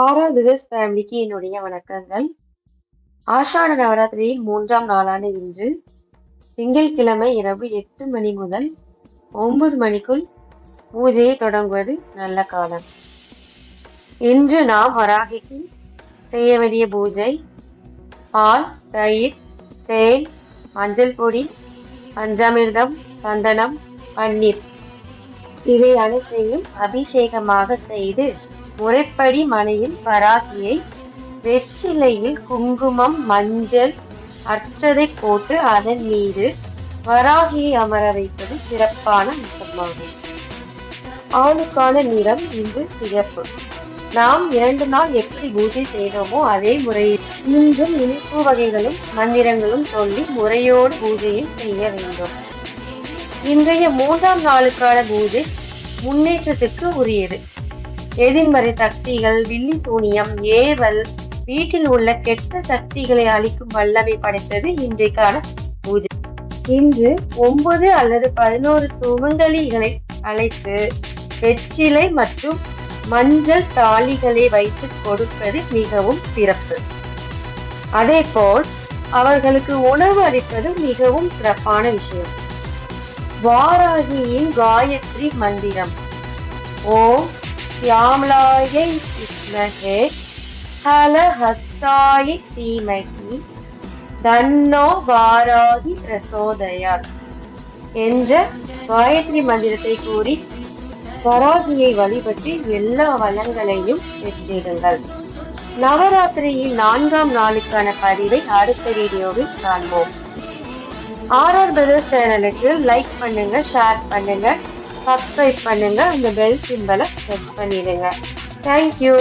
All this ஃபேமிலிக்கு என்னுடைய வணக்கங்கள். ஆஷாட நவராத்திரியின் மூன்றாம் நாளான இன்று திங்கட்கிழமை இரவு எட்டு மணி முதல் ஒன்பது மணிக்குள் பூஜையை தொடங்குவது நல்ல காலம். இன்று நாம் வராகிக்கு செய்ய வேண்டிய பூஜை பால் தயிர் தேன் மஞ்சள் பொடி பஞ்சாமிர்தம் சந்தனம் பன்னீர். இவை அனைத்தையும் அபிஷேகமாக செய்து முறைப்படி மனையில் வராகியை வெற்றிலையில் குங்குமம் மஞ்சள் அற்றதை போட்டு அதன் மீது வராகியை அமர வைப்பது சிறப்பான அம்சமாகும் ஆணுக்கான நிறம் இன்று சிறப்பு நாம் இரண்டு நாள் எப்படி பூஜை செய்தோமோ அதே முறையில் இன்றும் இனிப்பு வகைகளும் மந்திரங்களும் சொல்லி முறையோடு பூஜையை செய்ய வேண்டும். இன்றைய மூன்றாம் நாளுக்கான பூஜை முன்னேற்றத்திற்கு உரியது. எதிர்மறை சக்திகள் வில்லி சூனியம் ஏவல் வீட்டில் உள்ள கெட்ட சக்திகளை அழிக்கும் வல்லமை படைத்தது இன்றைக்கான பூஜை. இன்று ஒன்பது அல்லது பதினோரு சுமங்கலிகளை அழைத்து வெற்றிலை மற்றும் மஞ்சள் தாலிகளை வைத்து கொடுப்பது மிகவும் சிறப்பு. அதே போல் அவர்களுக்கு உணவு அளிப்பது மிகவும் சிறப்பான விஷயம். வாராகியின் காயத்ரி மந்திரம். ஓம் श्यामलायै विद्महे ஹலஹஸ்தாயை धीमहि தன்னோ வாராகி பிரசோதயார் என்ற காயத்ரி மந்திரத்தை கூறி வராகியை வழிபட்டு எல்லா வளங்களையும் பெற்றிடுங்கள். நவராத்திரியின் நான்காம் நாளுக்கான பதிவை அடுத்த வீடியோவில் காண்போம். ஆர்ஆர் பிரதர்ஸ் சேனலுக்கு லைக் பண்ணுங்க ஷேர் பண்ணுங்க. சப்ஸ்கிரைப் பண்ணுங்க. அந்த பெல் சிம்பலை ப்ரெஸ் பண்ணிடுங்க. Thank you